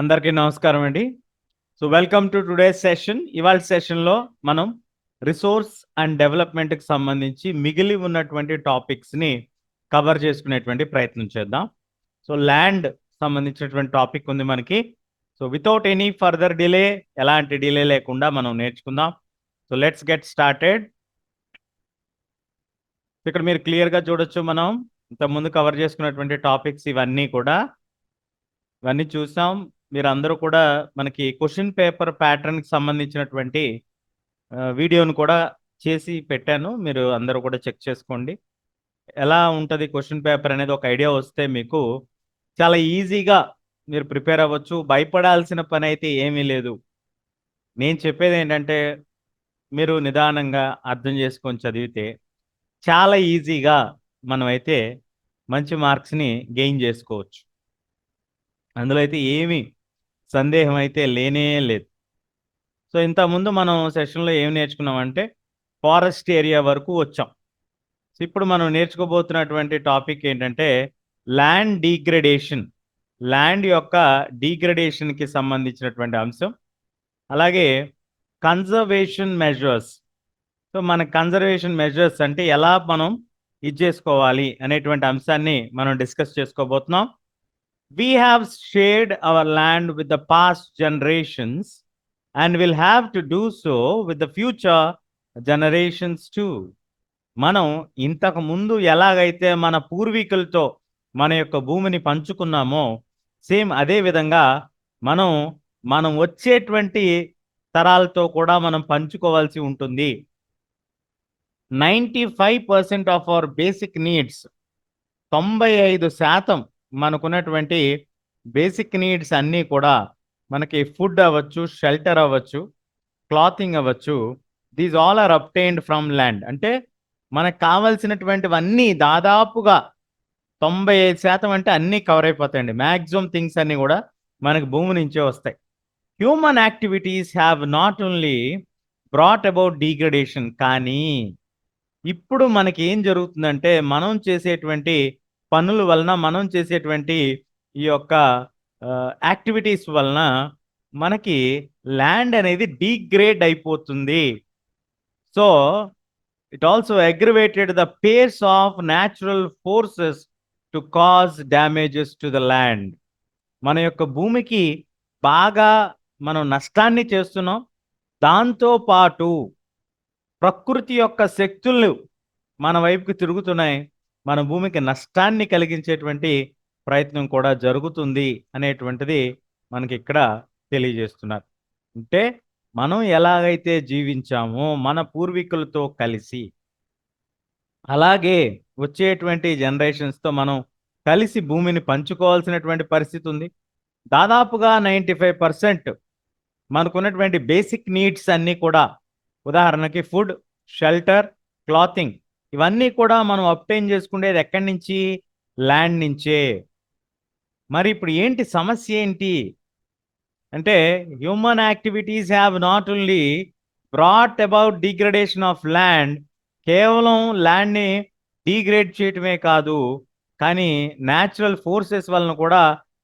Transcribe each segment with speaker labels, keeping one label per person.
Speaker 1: అందరికీ నమస్కారం అండి. So welcome to today session ఇవాళ సెషన్లో మనం రిసోర్స్ అండ్ డెవలప్మెంట్కి సంబంధించి మిగిలి ఉన్నటువంటి టాపిక్స్ని కవర్ చేసుకునేటువంటి ప్రయత్నం చేద్దాం. సో ల్యాండ్ సంబంధించినటువంటి టాపిక్ ఉంది మనకి. So without any further delay ఎలాంటి డిలే లేకుండా మనం నేర్చుకుందాం. సో లెట్స్ గెట్ స్టార్టెడ్ ఇక్కడ మీరు క్లియర్గా చూడొచ్చు మనం. ఇంతకుముందు కవర్ చేసుకున్నటువంటి టాపిక్స్ ఇవన్నీ కూడా. ఇవన్నీ చూసాం. మీరు అందరూ కూడా మనకి క్వశ్చన్ పేపర్ ప్యాటర్న్కి సంబంధించినటువంటి వీడియోను కూడా చేసి పెట్టాను. మీరు అందరూ కూడా చెక్ చేసుకోండి. ఎలా ఉంటుంది క్వశ్చన్ పేపర్ అనేది ఒక ఐడియా వస్తే మీకు చాలా ఈజీగా మీరు ప్రిపేర్ అవ్వచ్చు. భయపడాల్సిన పని అయితే ఏమీ లేదు. నేను చెప్పేది ఏంటంటే మీరు నిదానంగా అర్థం చేసుకొని చదివితే చాలా ఈజీగా మనమైతే మంచి మార్క్స్ని గెయిన్ చేసుకోవచ్చు. అందులో అయితే ఏమీ సందేహం అయితే లేనే లేదు. సో ఇంతకుముందు మనం సెషన్లో ఏం నేర్చుకున్నామంటే ఫారెస్ట్ ఏరియా వరకు వచ్చాం. సో ఇప్పుడు మనం నేర్చుకోబోతున్నటువంటి టాపిక్ ఏంటంటే ల్యాండ్ డీగ్రేడేషన్. ల్యాండ్ యొక్క డీగ్రేడేషన్కి సంబంధించినటువంటి అంశం. అలాగే కన్జర్వేషన్ మెజర్స్. సో మన కన్జర్వేషన్ మెజర్స్ అంటే ఎలా మనం ఇది చేసుకోవాలి అనేటువంటి అంశాన్ని మనం డిస్కస్ చేసుకోబోతున్నాం. We have shared our land with the past generations and will have to do so with the future generations too. మనం ఇంతకు ముందు ఎలాగైతే మన పూర్వీకులతో మన యొక్క భూమిని పంచుకున్నామో సేమ్ అదే విధంగా మనం మనం వచ్చేటువంటి తరాలతో కూడా మనం పంచుకోవాల్సి ఉంటుంది ninety five percent of our basic needs తొంభై ఐదు శాతం మనకున్నటువంటి బేసిక్ నీడ్స్ అన్నీ కూడా మనకి ఫుడ్ అవ్వచ్చు షెల్టర్ అవ్వచ్చు క్లాతింగ్ అవ్వచ్చు. These all are obtained from land అంటే మనకు కావాల్సినటువంటివన్నీ దాదాపుగా తొంభై ఐదు శాతం అంటే అన్నీ కవర్ అయిపోతాయండి. మ్యాక్సిమం థింగ్స్ అన్నీ కూడా మనకు భూమి నుంచే వస్తాయి. Human activities have not only brought about degradation కానీ ఇప్పుడు మనకి ఏం జరుగుతుందంటే మనం చేసేటువంటి పనుల వలన మనం చేసేటువంటి ఈ యొక్క యాక్టివిటీస్ వలన మనకి ల్యాండ్ అనేది డీగ్రేడ్ అయిపోతుంది. So it also aggravated the pace of natural forces to cause damages to the land. మన యొక్క భూమికి బాగా మనం నష్టాన్ని చేస్తున్నాం. దాంతో పాటు ప్రకృతి యొక్క శక్తులు మన వైపుకి తిరుగుతున్నాయి. మన భూమికి నష్టాన్ని కలిగించేటువంటి ప్రయత్నం కూడా జరుగుతుంది అనేటువంటిది మనకి ఇక్కడ తెలియజేస్తున్నారు. అంటే మనం ఎలాగైతే జీవించామో మన పూర్వీకులతో కలిసి అలాగే వచ్చేటువంటి జనరేషన్స్తో మనం కలిసి భూమిని పంచుకోవాల్సినటువంటి పరిస్థితి ఉంది. దాదాపుగా నైంటీ ఫైవ్ పర్సెంట్ మనకున్నటువంటి బేసిక్ నీడ్స్ అన్నీ కూడా ఉదాహరణకి ఫుడ్ షెల్టర్ క్లాతింగ్ ఇవన్నీ కూడా మనం అప్టైన్ చేసుకునేది ఎక్కడి నుంచి? ల్యాండ్ నుంచే. మరి ఇప్పుడు ఏంటి సమస్య ఏంటి? అంటే human activities have not only brought about degradation of land కేవలం ల్యాండ్ని డీగ్రేడ్ చేయటమే కాదు కానీ న్యాచురల్ ఫోర్సెస్ వలన కూడా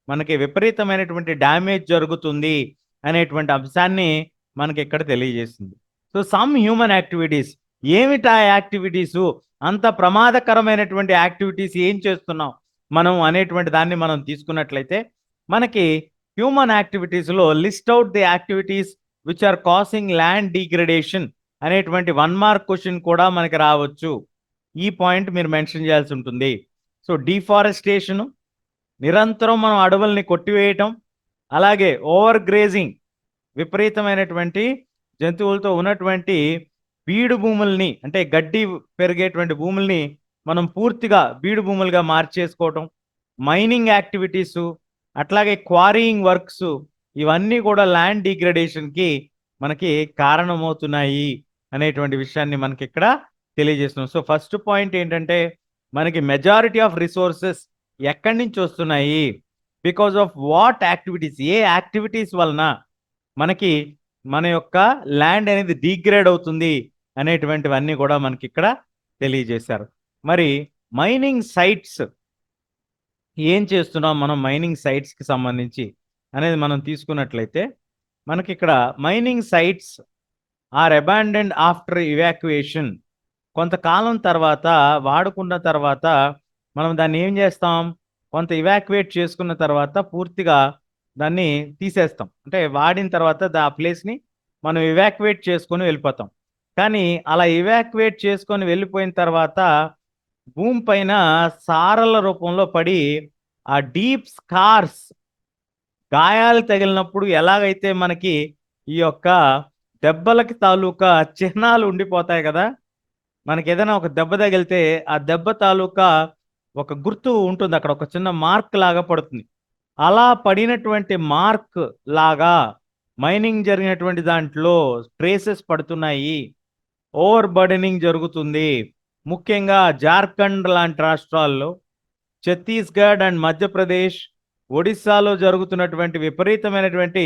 Speaker 1: మనకి విపరీతమైనటువంటి డ్యామేజ్ జరుగుతుంది అనేటువంటి అంశాన్ని మనకి ఇక్కడ తెలియజేస్తుంది సో సమ్ హ్యూమన్ యాక్టివిటీస్ ఏమిటా యాక్టివిటీస్? అంత ప్రమాదకరమైనటువంటి యాక్టివిటీస్ ఏం చేస్తున్నాం? మనం అనేటువంటి దాన్ని మనం తీసుకున్నట్లయితే మనకి హ్యూమన్ యాక్టివిటీస్లో list out the activities which are causing land degradation అనేటువంటి వన్ మార్క్ క్వశ్చన్ కూడా మనకి రావచ్చు. ఈ పాయింట్ మీరు మెన్షన్ చేయాల్సి ఉంటుంది. సో డిఫారెస్టేషను నిరంతరం మనం అడవుల్ని కొట్టివేయటం అలాగే ఓవర్ గ్రేజింగ్ విపరీతమైనటువంటి జంతువులతో ఉన్నటువంటి బీడు భూముల్ని అంటే గడ్డి పెరిగేటువంటి భూముల్ని మనం పూర్తిగా బీడు భూములుగా మార్చేసుకోవటం మైనింగ్ యాక్టివిటీస్ అట్లాగే క్వారీయింగ్ వర్క్స్ ఇవన్నీ కూడా ల్యాండ్ డిగ్రేడేషన్కి మనకి కారణమవుతున్నాయి అనేటువంటి విషయాన్ని మనకి ఇక్కడ తెలియజేస్తున్నాం. సో ఫస్ట్ పాయింట్ ఏంటంటే మనకి మెజారిటీ ఆఫ్ రిసోర్సెస్ ఎక్కడి నుంచి వస్తున్నాయి? Because of what activities? A activities వలన మనకి మన యొక్క ల్యాండ్ అనేది డీగ్రేడ్ అవుతుంది? అనేటువంటివన్నీ కూడా మనకి ఇక్కడ తెలియజేశారు. మరి మైనింగ్ సైట్స్ ఏం చేస్తున్నాం మనం మైనింగ్ సైట్స్కి సంబంధించి అనేది మనం తీసుకున్నట్లయితే మనకి ఇక్కడ mining sites are abandoned after evacuation. కొంతకాలం తర్వాత వాడుకున్న తర్వాత మనం దాన్ని ఏం చేస్తాం? కొంత ఇవాక్యుయేట్ చేసుకున్న తర్వాత పూర్తిగా దాన్ని తీసేస్తాం. అంటే వాడిన తర్వాత ఆ ప్లేస్ని మనం ఇవాక్యుయేట్ చేసుకొని వెళ్ళిపోతాం. కానీ అలా ఇవాక్యువేట్ చేసుకొని వెళ్ళిపోయిన తర్వాత భూమి పైన సారల రూపంలో పడి ఆ డీప్ స్కార్స్ గాయాలు తగిలినప్పుడు ఎలాగైతే మనకి ఈ యొక్క దెబ్బలకి తాలూకా చిహ్నాలు ఉండిపోతాయి కదా మనకి ఏదైనా ఒక దెబ్బ తగిలితే ఆ దెబ్బ తాలూకా ఒక గుర్తు ఉంటుంది. అక్కడ ఒక చిన్న మార్క్ లాగా పడుతుంది. అలా పడినటువంటి మార్క్ లాగా మైనింగ్ జరిగినటువంటి దాంట్లో ట్రేసెస్ పడుతున్నాయి. ఓవర్ బర్డెనింగ్ జరుగుతుంది. ముఖ్యంగా జార్ఖండ్ లాంటి రాష్ట్రాల్లో ఛత్తీస్గఢ్ అండ్ మధ్యప్రదేశ్ ఒడిస్సాలో జరుగుతున్నటువంటి విపరీతమైనటువంటి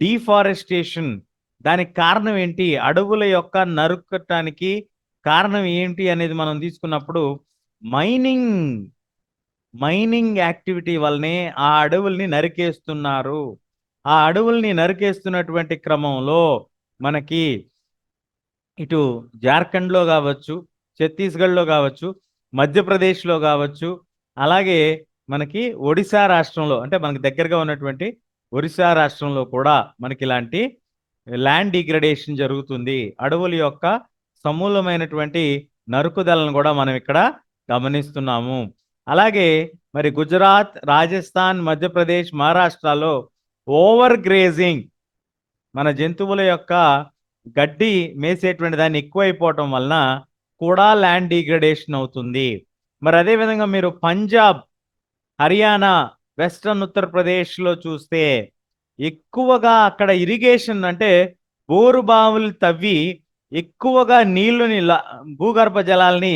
Speaker 1: డీఫారెస్టేషన్. దానికి కారణం ఏంటి? అడవుల యొక్క నరుకటానికి కారణం ఏంటి అనేది మనం తీసుకున్నప్పుడు మైనింగ్ మైనింగ్ యాక్టివిటీ వల్లనే ఆ అడవుల్ని నరికేస్తున్నారు. ఆ అడవుల్ని నరికేస్తున్నటువంటి క్రమంలో మనకి ఇటు జార్ఖండ్లో కావచ్చు ఛత్తీస్గఢ్లో కావచ్చు మధ్యప్రదేశ్లో కావచ్చు అలాగే మనకి ఒడిశా రాష్ట్రంలో అంటే మనకి దగ్గరగా ఉన్నటువంటి ఒరిస్సా రాష్ట్రంలో కూడా మనకి ఇలాంటి ల్యాండ్ డిగ్రడేషన్ జరుగుతుంది. అడవుల యొక్క సమూలమైనటువంటి నరుకుదలను కూడా మనం ఇక్కడ గమనిస్తున్నాము. అలాగే మరి గుజరాత్ రాజస్థాన్ మధ్యప్రదేశ్ మహారాష్ట్రలో ఓవర్ గ్రేజింగ్ మన జంతువుల యొక్క గడ్డి మేసేటువంటి దాన్ని ఎక్కువైపోవటం వలన కూడా ల్యాండ్ డిగ్రడేషన్ అవుతుంది. మరి అదేవిధంగా మీరు పంజాబ్ హర్యానా వెస్ట్రన్ ఉత్తరప్రదేశ్లో చూస్తే ఎక్కువగా అక్కడ ఇరిగేషన్ అంటే బోరు బావులు తవ్వి ఎక్కువగా నీళ్ళుని భూగర్భ జలాల్ని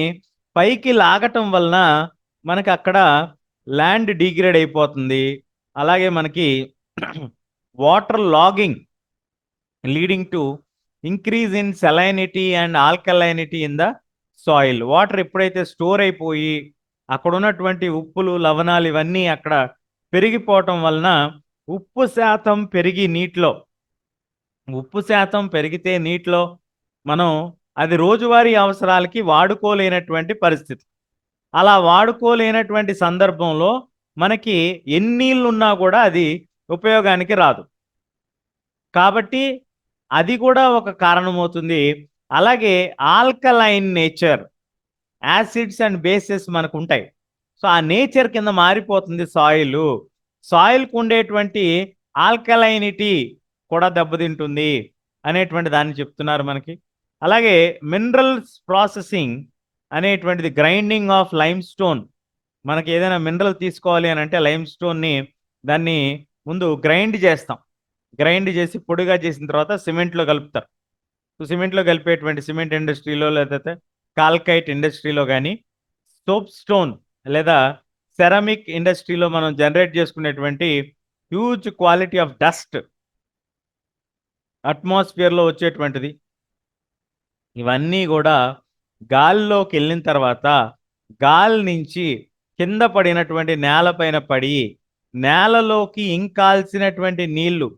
Speaker 1: పైకి లాగటం వలన మనకి అక్కడ ల్యాండ్ డిగ్రేడ్ అయిపోతుంది. అలాగే మనకి water logging leading to increase in salinity and alkalinity in the soil water ఎప్పుడైతే స్టోర్ అయిపోయి అక్కడ ఉన్నటువంటి ఉప్పులు లవణాలు ఇవన్నీ అక్కడ పెరిగిపోవటం వలన ఉప్పు శాతం పెరిగి నీటిలో ఉప్పు శాతం పెరిగితే నీటిలో మనం అది రోజువారీ అవసరాలకి వాడుకోలేనటువంటి పరిస్థితి. అలా వాడుకోలేనటువంటి సందర్భంలో మనకి ఎన్నీళ్ళు ఉన్నా కూడా అది ఉపయోగానికి రాదు. కాబట్టి అది కూడా ఒక కారణమవుతుంది. అలాగే alkaline nature acids and bases మనకు ఉంటాయి సో ఆ నేచర్ కింద మారిపోతుంది సాయిల్. సాయిల్కు ఉండేటువంటి ఆల్కలైనిటీ కూడా దెబ్బతింటుంది అనేటువంటి దాన్ని చెప్తున్నారు మనకి. అలాగే మినరల్స్ ప్రాసెసింగ్ అనేటువంటిది గ్రైండింగ్ ఆఫ్ లైమ్ స్టోన్ మనకి ఏదైనా మినరల్ తీసుకోవాలి అని అంటే లైమ్ స్టోన్ని దాన్ని ముందు గ్రైండ్ చేస్తాం. గ్రైండ్ చేసి పొడిగా చేసిన తర్వాత సిమెంట్లో కలుపుతారు. సో సిమెంట్లో కలిపేటువంటి సిమెంట్ ఇండస్ట్రీలో లేకపోతే కాల్కైట్ ఇండస్ట్రీలో కానీ సోప్ స్టోన్ లేదా సెరామిక్ ఇండస్ట్రీలో మనం జనరేట్ చేసుకునేటువంటి హ్యూజ్ క్వాలిటీ ఆఫ్ డస్ట్ అట్మాస్ఫియర్లో వచ్చేటువంటిది. ఇవన్నీ కూడా గాలిలోకి వెళ్ళిన తర్వాత గాలి నుంచి కింద పడినటువంటి నేలపైన పడి నేలలోకి ఇంకాల్సినటువంటి నీళ్ళు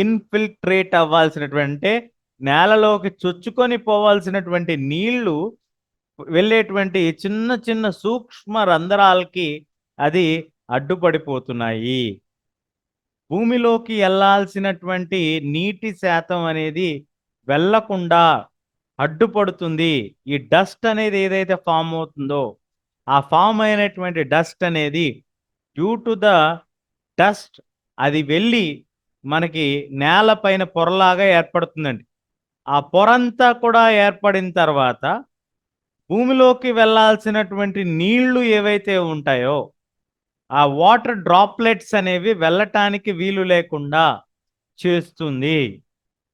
Speaker 1: ఇన్ఫిల్ట్రేట్ అవ్వాల్సినటువంటి నేలలోకి చొచ్చుకొని పోవాల్సినటువంటి నీళ్ళు వెళ్ళేటువంటి చిన్న చిన్న సూక్ష్మ రంధ్రాలకి అది అడ్డుపడిపోతున్నాయి. భూమిలోకి వెళ్ళాల్సినటువంటి నీటి శాతం అనేది వెళ్ళకుండా అడ్డుపడుతుంది. ఈ డస్ట్ అనేది ఏదైతే ఫామ్ అవుతుందో ఆ ఫామ్ అయినటువంటి డస్ట్ అనేది డ్యూ టు ద డస్ట్ అది వెళ్ళి మనకి నేలపైన పొరలాగా ఏర్పడుతుందండి. ఆ పొరంతా కూడా ఏర్పడిన తర్వాత భూమిలోకి వెళ్ళాల్సినటువంటి నీళ్ళు ఏవైతే ఉంటాయో ఆ వాటర్ డ్రాప్లెట్స్ అనేవి వెళ్ళటానికి వీలు లేకుండా చేస్తుంది.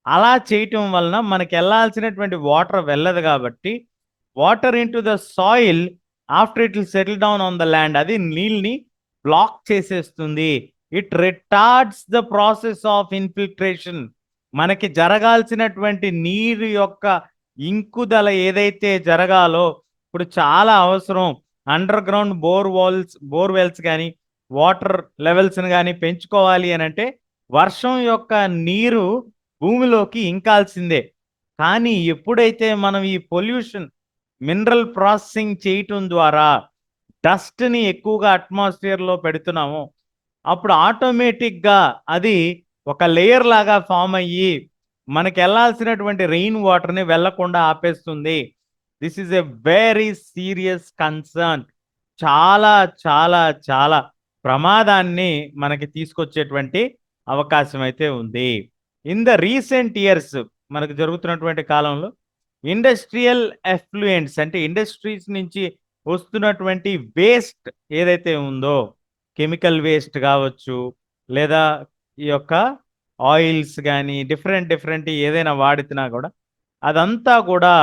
Speaker 1: అలా చేయటం వలన మనకి వెళ్ళాల్సినటువంటి వాటర్ వెళ్ళదు కాబట్టి water in the soil after it will settle down on the land. అది నీళ్ళని బ్లాక్ చేసేస్తుంది. It retards the process of infiltration మనకి జరగాల్సినటువంటి నీరు యొక్క ఇంకుదల ఏదైతే జరగాలో ఇప్పుడు చాలా అవసరం. Underground bore walls bore wells కానీ వాటర్ లెవెల్స్ని కానీ పెంచుకోవాలి అని అంటే వర్షం యొక్క నీరు భూమిలోకి ఇంకాల్సిందే. కానీ ఎప్పుడైతే మనం ఈ పొల్యూషన్ మినరల్ ప్రాసెసింగ్ చేయటం ద్వారా డస్ట్ని ఎక్కువగా అట్మాస్ఫియర్లో పెడుతున్నామో అప్పుడు ఆటోమేటిక్గా అది ఒక లేయర్ లాగా ఫామ్ అయ్యి మనకి వెళ్ళాల్సినటువంటి రెయిన్ వాటర్ని వెళ్ళకుండా ఆపేస్తుంది. This is a very serious concern చాలా చాలా చాలా ప్రమాదాన్ని మనకి తీసుకొచ్చేటువంటి అవకాశం అయితే ఉంది. ఇన్ ద రీసెంట్ ఇయర్స్ మనకు జరుగుతున్నటువంటి కాలంలో ఇండస్ట్రియల్ ఎఫ్లూయెంట్స్ అంటే ఇండస్ట్రీస్ నుంచి వస్తున్నటువంటి వేస్ట్ ఏదైతే ఉందో కెమికల్ వేస్ట్ కావచ్చు లేదా ఈ యొక్క ఆయిల్స్ కానీ డిఫరెంట్ డిఫరెంట్ ఏదైనా వాడినా కూడా అదంతా కూడా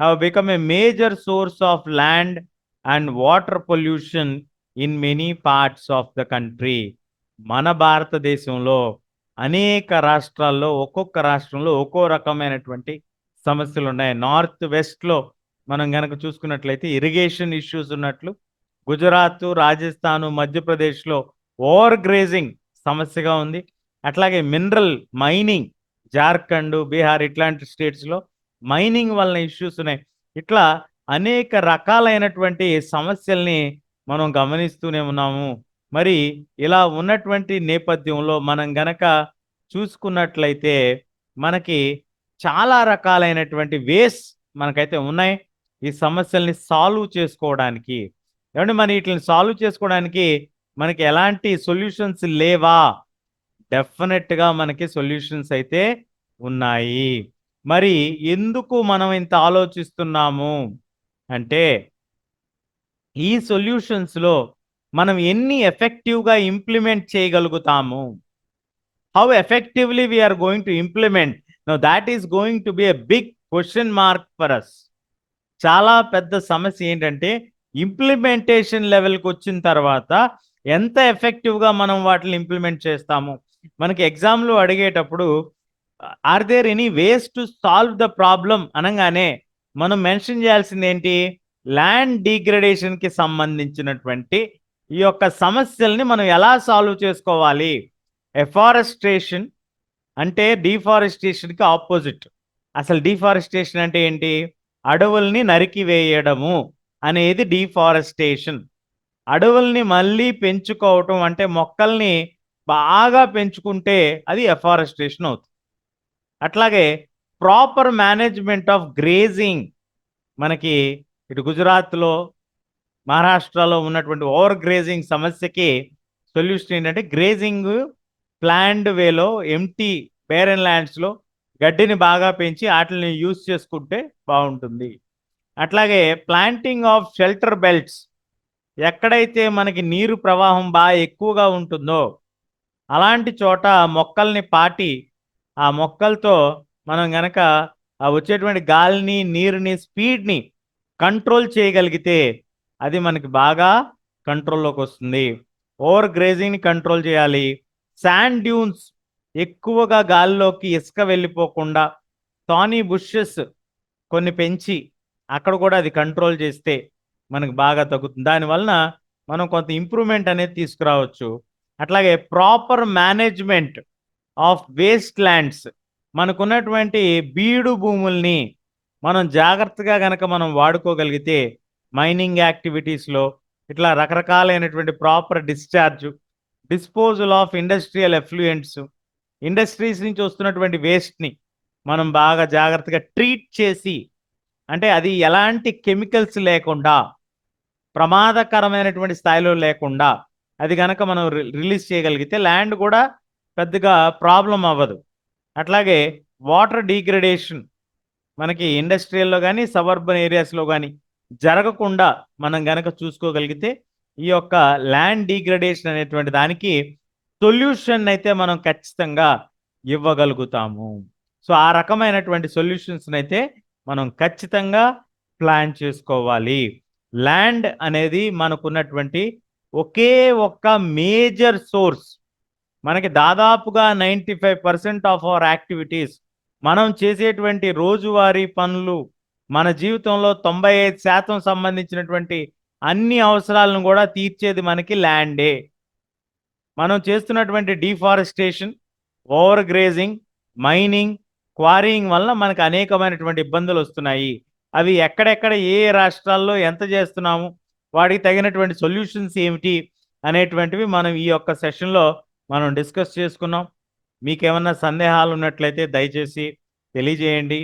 Speaker 1: have become a major source of land and water pollution in many parts of the country మన భారతదేశంలో అనేక రాష్ట్రాల్లో ఒక్కొక్క రాష్ట్రంలో ఒక్కో రకమైనటువంటి సమస్యలు ఉన్నాయి నార్త్ వెస్ట్లో మనం కనుక చూసుకున్నట్లయితే ఇరిగేషన్ ఇష్యూస్ ఉన్నట్లు గుజరాత్ రాజస్థాన్ మధ్యప్రదేశ్లో ఓవర్ గ్రేజింగ్ సమస్యగా ఉంది. అట్లాగే మినరల్ మైనింగ్ జార్ఖండ్ బీహార్ ఇట్లాంటి స్టేట్స్లో మైనింగ్ వలన ఇష్యూస్ ఉన్నాయి. ఇట్లా అనేక రకాలైనటువంటి సమస్యల్ని మనం గమనిస్తూనే ఉన్నాము. మరి ఇలా ఉన్నటువంటి నేపథ్యంలో మనం గనక చూసుకున్నట్లయితే మనకి చాలా రకాలైనటువంటి వేస్ మనకైతే ఉన్నాయి. ఈ సమస్యల్ని సాల్వ్ చేసుకోవడానికి ఏమంటే మరి వీటిని సాల్వ్ చేసుకోవడానికి మనకి ఎలాంటి సొల్యూషన్స్ లేవా? డెఫినెట్గా మనకి సొల్యూషన్స్ అయితే ఉన్నాయి. మరి ఎందుకు మనం ఇంత ఆలోచిస్తున్నాము? అంటే ఈ సొల్యూషన్స్లో మనం ఎన్ని ఎఫెక్టివ్గా ఇంప్లిమెంట్ చేయగలుగుతాము? How effectively we're going to implement no that is going to be a big question mark for us చాలా పెద్ద సమస్య ఏంటంటే ఇంప్లిమెంటేషన్ లెవెల్కి వచ్చిన తర్వాత ఎంత ఎఫెక్టివ్గా మనం వాటిని ఇంప్లిమెంట్ చేస్తాము? మనకి ఎగ్జామ్లు అడిగేటప్పుడు are there any ways to solve the problem అనగానే మనం మెన్షన్ చేయాల్సింది ఏంటి? ల్యాండ్ డీగ్రేడేషన్కి సంబంధించినటువంటి ఈ యొక్క సమస్యల్ని మనం ఎలా సాల్వ్ చేసుకోవాలి? ఎఫారెస్ట్రేషన్ అంటే డిఫారెస్టేషన్కి ఆపోజిట్. అసలు డిఫారెస్టేషన్ అంటే ఏంటి? అడవుల్ని నరికివేయడము అనేది డిఫారెస్టేషన్ అడవుల్ని మళ్ళీ పెంచుకోవటం అంటే మొక్కల్ని బాగా పెంచుకుంటే అది ఎఫారెస్టేషన్ అవుతుంది. అట్లాగే ప్రాపర్ మేనేజ్మెంట్ ఆఫ్ గ్రేజింగ్ మనకి ఇటు గుజరాత్లో మహారాష్ట్రలో ఉన్నటువంటి ఓవర్ గ్రేజింగ్ సమస్యకి సొల్యూషన్ ఏంటంటే గ్రేజింగ్ ప్లాండ్ వేలో ఎంటీ పేరెన్ ల్యాండ్స్లో గడ్డిని బాగా పెంచి వాటిని యూజ్ చేసుకుంటే బాగుంటుంది. అట్లాగే ప్లాంటింగ్ ఆఫ్ షెల్టర్ బెల్ట్స్ ఎక్కడైతే మనకి నీరు ప్రవాహం బాగా ఎక్కువగా ఉంటుందో అలాంటి చోట మొక్కల్ని పాటి ఆ మొక్కలతో మనం గనక ఆ వచ్చేటువంటి గాలిని నీరుని స్పీడ్ని కంట్రోల్ చేయగలిగితే అది మనకి బాగా కంట్రోల్లోకి వస్తుంది. ఓవర్ గ్రేజింగ్ని కంట్రోల్ చేయాలి. శాండ్ డ్యూన్స్ ఎక్కువగా గాలిలోకి ఇసుక వెళ్ళిపోకుండా టానీ బుషెస్ కొన్ని పెంచి అక్కడ కూడా అది కంట్రోల్ చేస్తే మనకు బాగా తగ్గుతుంది. దానివలన మనం కొంత ఇంప్రూవ్మెంట్ అనేది తీసుకురావచ్చు. అట్లాగే proper management of waste lands మనకున్నటువంటి బీడు భూముల్ని మనం జాగ్రత్తగా గనక మనం వాడుకోగలిగితే మైనింగ్ యాక్టివిటీస్లో ఇట్లా రకరకాలైనటువంటి proper discharge disposal of industrial effluents industries నుంచి వస్తున్నటువంటి వేస్ట్ని మనం బాగా జాగ్రత్తగా ట్రీట్ చేసి అంటే అది ఎలాంటి కెమికల్స్ లేకుండా ప్రమాదకరమైనటువంటి స్థాయిలో లేకుండా అది కనుక మనం రిలీజ్ చేయగలిగితే ల్యాండ్ కూడా పెద్దగా ప్రాబ్లం అవ్వదు. అట్లాగే వాటర్ డీగ్రేడేషన్ మనకి ఇండస్ట్రియల్లో కానీ సబర్బన్ ఏరియాస్లో కానీ జరగకుండా మనం గనక చూసుకోగలిగితే ఈ యొక్క ల్యాండ్ డీగ్రేడేషన్ అనేటువంటి దానికి సొల్యూషన్ అయితే మనం ఖచ్చితంగా ఇవ్వగలుగుతాము. సో ఆ రకమైనటువంటి సొల్యూషన్స్ అయితే మనం ఖచ్చితంగా ప్లాన్ చేసుకోవాలి. ల్యాండ్ అనేది మనకున్నటువంటి ఒకే ఒక్క మేజర్ సోర్స్. మనకి దాదాపుగా ninety five percent of our activities మనం చేసేటువంటి రోజువారీ పనులు మన జీవితంలో తొంభై ఐదు శాతం సంబంధించినటువంటి అన్ని అవసరాలను కూడా తీర్చేది మనకి ల్యాండే. మనం చేస్తున్నటువంటి deforestation over grazing mining quarrying వల్ల మనకు అనేకమైనటువంటి ఇబ్బందులు వస్తున్నాయి. అవి ఎక్కడెక్కడ ఏ రాష్ట్రాల్లో ఎంత చేస్తున్నాము వాటికి తగినటువంటి సొల్యూషన్స్ ఏమిటి అనేటువంటివి మనం ఈ యొక్క సెషన్లో మనం డిస్కస్ చేసుకున్నాం. మీకేమన్నా సందేహాలు ఉన్నట్లయితే దయచేసి తెలియజేయండి.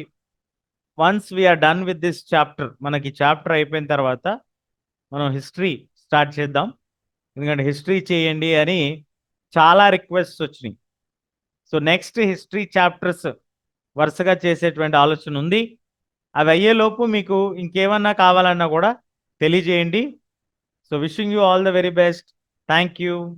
Speaker 1: Once we're done with this chapter మనకి చాప్టర్ అయిపోయిన తర్వాత మనం హిస్టరీ స్టార్ట్ చేద్దాం. ఎందుకంటే హిస్టరీ చేయండి అని చాలా రిక్వెస్ట్స్ వచ్చినాయి. సో నెక్స్ట్ హిస్టరీ చాప్టర్స్ వరుసగా చేసేటువంటి ఆలోచన ఉంది. అవి అయ్యేలోపు మీకు ఇంకేమన్నా కావాలన్నా కూడా తెలియజేయండి. So wishing you all the very best thank you